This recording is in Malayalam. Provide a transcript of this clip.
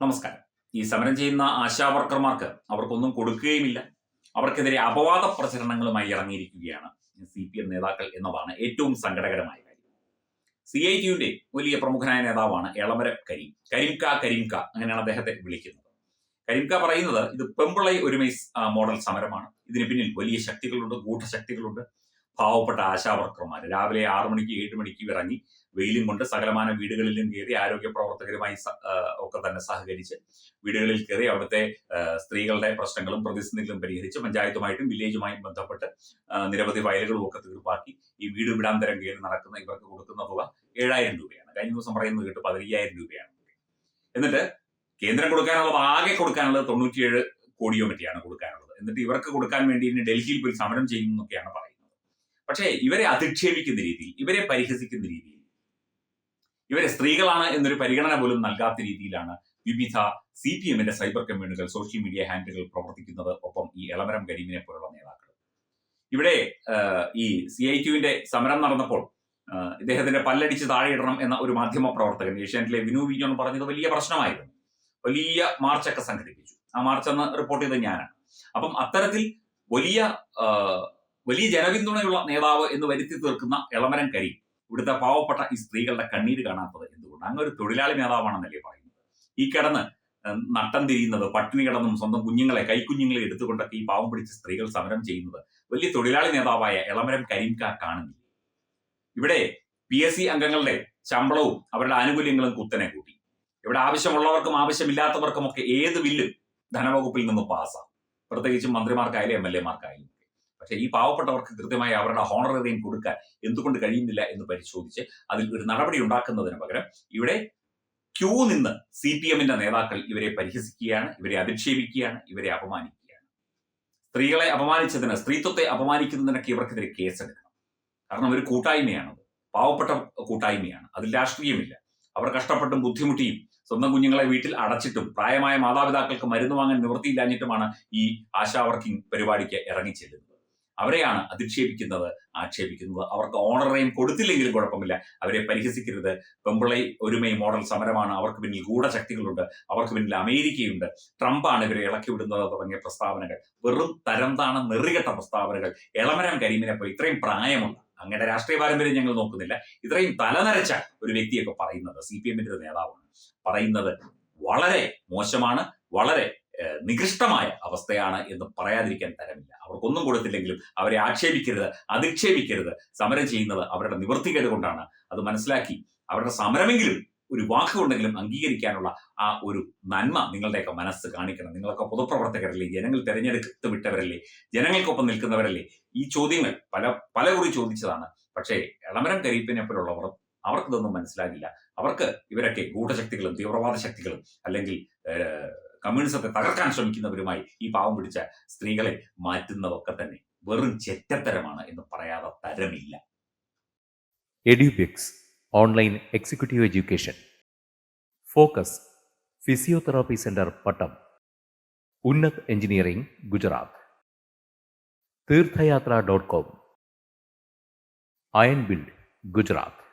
നമസ്കാരം. ഈ സമരം ചെയ്യുന്ന ആശാവർക്കർമാർക്ക് അവർക്കൊന്നും കൊടുക്കുകയുമില്ല. അവർക്കെതിരെ അപവാദ പ്രചരണങ്ങളുമായി ഇറങ്ങിയിരിക്കുകയാണ് സി പി എം നേതാക്കൾ എന്നതാണ് ഏറ്റവും സങ്കടകരമായ കാര്യം. സി ഐ ടിയുടെ വലിയ പ്രമുഖനായ നേതാവാണ് എളമര കരീം. കരീംക കരീംക അങ്ങനെയാണ് അദ്ദേഹത്തെ വിളിക്കുന്നത്. കരീംക പറയുന്നത് ഇത് പെമ്പിളൈ ഒരുമൈസ് മോഡൽ സമരമാണ്. ഇതിന് പിന്നിൽ വലിയ ശക്തികളുണ്ട് ഗൂഢശക്തികളുണ്ട്. പാവപ്പെട്ട ആശാവർക്കർമാർ രാവിലെ ആറു മണിക്ക് ഏഴ് മണിക്ക് ഇറങ്ങി വെയിലും കൊണ്ട് സകലമാന വീടുകളിലും കയറി ആരോഗ്യ പ്രവർത്തകരുമായി ഒക്കെ തന്നെ സഹകരിച്ച് വീടുകളിൽ കയറി അവിടുത്തെ സ്ത്രീകളുടെ പ്രശ്നങ്ങളും പ്രതിസന്ധികളും പരിഹരിച്ച് പഞ്ചായത്തുമായിട്ടും വില്ലേജുമായും ബന്ധപ്പെട്ട് നിരവധി ഫയലുകളും ഒക്കെ തീർപ്പാക്കി ഈ വീട് വിടാന്തരം കയറി നടക്കുന്ന ഇവർക്ക് കൊടുക്കുന്ന തുക ഏഴായിരം രൂപയാണ്. കഴിഞ്ഞ ദിവസം പറയുന്നത് കേട്ട് പതിനയ്യായിരം രൂപയാണ്. എന്നിട്ട് കേന്ദ്രം കൊടുക്കാനുള്ളത് ആകെ കൊടുക്കാനുള്ളത് തൊണ്ണൂറ്റിയേഴ് കോടിയോ മറ്റിയാണ് കൊടുക്കാനുള്ളത്. എന്നിട്ട് ഇവർക്ക് കൊടുക്കാൻ വേണ്ടി ഡൽഹിയിൽ പോയി സമരം ചെയ്യുന്നൊക്കെയാണ് പറയുന്നത്. പക്ഷേ ഇവരെ അധിക്ഷേപിക്കുന്ന രീതിയിൽ ഇവരെ പരിഹസിക്കുന്ന രീതിയിൽ ഇവരെ സ്ത്രീകളാണ് എന്നൊരു പരിഗണന പോലും നൽകാത്ത രീതിയിലാണ് വിവിധ സി പി എമ്മിന്റെ സൈബർ കമ്മ്യൂണുകൾ സോഷ്യൽ മീഡിയ ഹാൻഡിലുകൾ പ്രവർത്തിക്കുന്നത് ഒപ്പം ഈ എളമരം കരീമിനെ പോലുള്ള നേതാക്കൾ. ഇവിടെ ഈ സി ഐ ക്യുവിന്റെ സമരം നടന്നപ്പോൾ ഇദ്ദേഹത്തിന്റെ പല്ലടിച്ച് താഴെയിടണം എന്ന ഒരു മാധ്യമ പ്രവർത്തകൻ ഏഷ്യാനെറ്റിലെ വിനു വിജോൺ പറഞ്ഞത് വലിയ പ്രശ്നമായിരുന്നു. വലിയ മാർച്ചൊക്കെ സംഘടിപ്പിച്ചു. ആ മാർച്ച് എന്ന് റിപ്പോർട്ട് ചെയ്തത് ഞാനാണ്. അപ്പം അത്തരത്തിൽ വലിയ വലിയ ജനപിന്തുണയുള്ള നേതാവ് എന്ന് വരുത്തി തീർക്കുന്ന എളമരം കരി ഇവിടുത്തെ പാവപ്പെട്ട ഈ സ്ത്രീകളുടെ കണ്ണീര് കാണാത്തത് എന്തുകൊണ്ട്? അങ്ങ് ഒരു തൊഴിലാളി നേതാവാണെന്നല്ലേ പറയുന്നത്. ഈ കിടന്ന് നട്ടം തിരിയുന്നത് പട്ടിണി കിടന്നും സ്വന്തം കുഞ്ഞുങ്ങളെ കൈക്കുഞ്ഞുങ്ങളെ എടുത്തുകൊണ്ടൊക്കെ ഈ പാവം പിടിച്ച സ്ത്രീകൾ സമരം ചെയ്യുന്നത് വലിയ തൊഴിലാളി നേതാവായ എളമരം കരീംക കാണുന്നില്ല. ഇവിടെ പി എസ് സി അംഗങ്ങളുടെ ശമ്പളവും അവരുടെ ആനുകൂല്യങ്ങളും കുത്തനെ കൂട്ടി. ഇവിടെ ആവശ്യമുള്ളവർക്കും ആവശ്യമില്ലാത്തവർക്കും ഒക്കെ ഏത് ബില്ലും ധനവകുപ്പിൽ നിന്ന് പാസ്സാകും പ്രത്യേകിച്ചും മന്ത്രിമാർക്കായാലും എം എൽ എമാർക്കായാലും പക്ഷേ ഈ പാവപ്പെട്ടവർക്ക് കൃത്യമായി അവരുടെ ഹോണറേറിയം കൊടുക്കാൻ എന്തുകൊണ്ട് കഴിയുന്നില്ല എന്ന് പരിശോധിച്ച് അതിൽ ഒരു നടപടി ഉണ്ടാക്കുന്നതിന് പകരം ഇവിടെ ക്യൂ നിന്ന് സി പി എമ്മിന്റെ നേതാക്കൾ ഇവരെ പരിഹസിക്കുകയാണ് ഇവരെ അധിക്ഷേപിക്കുകയാണ് ഇവരെ അപമാനിക്കുകയാണ്. സ്ത്രീകളെ അപമാനിച്ചതിന് സ്ത്രീത്വത്തെ അപമാനിക്കുന്നതിനൊക്കെ ഇവർക്കെതിരെ കേസെടുക്കണം. കാരണം ഒരു കൂട്ടായ്മയാണത്. പാവപ്പെട്ട കൂട്ടായ്മയാണ്. അതിൽ രാഷ്ട്രീയമില്ല. അവർ കഷ്ടപ്പെട്ടും ബുദ്ധിമുട്ടിയും സ്വന്തം കുഞ്ഞുങ്ങളെ വീട്ടിൽ അടച്ചിട്ടും പ്രായമായ മാതാപിതാക്കൾക്ക് മരുന്ന് വാങ്ങാൻ നിവൃത്തിയില്ലാഞ്ഞിട്ടുമാണ് ഈ ആശാ വർക്കിംഗ് പരിപാടിക്ക് ഇറങ്ങിച്ചെല്ലുന്നത്. അവരെയാണ് അധിക്ഷേപിക്കുന്നത് ആക്ഷേപിക്കുന്നത്. അവർക്ക് ഓണറേയും കൊടുത്തില്ലെങ്കിലും കുഴപ്പമില്ല. അവരെ പരിഹസിക്കരുത്. പെമ്പിളൈ ഒരുമൈ മോഡൽ സമരമാണ്. അവർക്ക് പിന്നിൽ ഗൂഢശക്തികളുണ്ട്. അവർക്ക് പിന്നിൽ അമേരിക്കയുണ്ട്. ട്രംപാണ് ഇവരെ ഇളക്കി വിടുന്നത് തുടങ്ങിയ പ്രസ്താവനകൾ. വെറും തരംതാണ നെറികെട്ട പ്രസ്താവനകൾ. എളമരം കരീമിനെ പോയി ഇത്രയും പ്രായമുണ്ട് അങ്ങനെ രാഷ്ട്രീയ പാരമ്പര്യം ഞങ്ങൾ നോക്കുന്നില്ല. ഇത്രയും തലനരച്ച ഒരു വ്യക്തിയൊക്കെ പറയുന്നത് സി പി എമ്മിന്റെ നേതാവാണ്. പറയുന്നത് വളരെ മോശമാണ് വളരെ നികൃഷ്ടമായ അവസ്ഥയാണ് എന്ന് പറയാതിരിക്കാൻ തരമില്ല. അവർക്കൊന്നും കൊടുത്തില്ലെങ്കിലും അവരെ ആക്ഷേപിക്കരുത് അധിക്ഷേപിക്കരുത്. സമരം ചെയ്യുന്നത് അവരുടെ നിവൃത്തികേട് കൊണ്ടാണ്. അത് മനസ്സിലാക്കി അവരുടെ സമരമെങ്കിലും ഒരു വാക്കുകൊണ്ടെങ്കിലും അംഗീകരിക്കാനുള്ള ആ ഒരു നന്മ നിങ്ങളുടെയൊക്കെ മനസ്സ് കാണിക്കണം. നിങ്ങളൊക്കെ പൊതുപ്രവർത്തകരല്ലേ? ജനങ്ങൾ തെരഞ്ഞെടുത്ത് വിട്ടവരല്ലേ? ജനങ്ങൾക്കൊപ്പം നിൽക്കുന്നവരല്ലേ? ഈ ചോദ്യങ്ങൾ പല പല കുറി ചോദിച്ചതാണ്. പക്ഷേ എളമരം കരീപ്പിനെ പോലുള്ളവർ അവർക്കിതൊന്നും മനസ്സിലാകില്ല. അവർക്ക് ഇവരൊക്കെ ഗൂഢശക്തികളും തീവ്രവാദ ശക്തികളും അല്ലെങ്കിൽ കമ്മ്യൂണിസത്തെ തകർക്കാൻ ശ്രമിക്കുന്നവരുമായി ഈ പാവം പിടിച്ച സ്ത്രീകളെ മാറ്റുന്നതൊക്കെ തന്നെ വെറും ചെറ്റത്തരമാണ് എന്ന് പറയാതെ തരമില്ല. Edubix online executive education. Focus physiotherapy centre Pattom. Unnat engineering Gujarat. Theerthayathra dot com. Iron build Gujarat.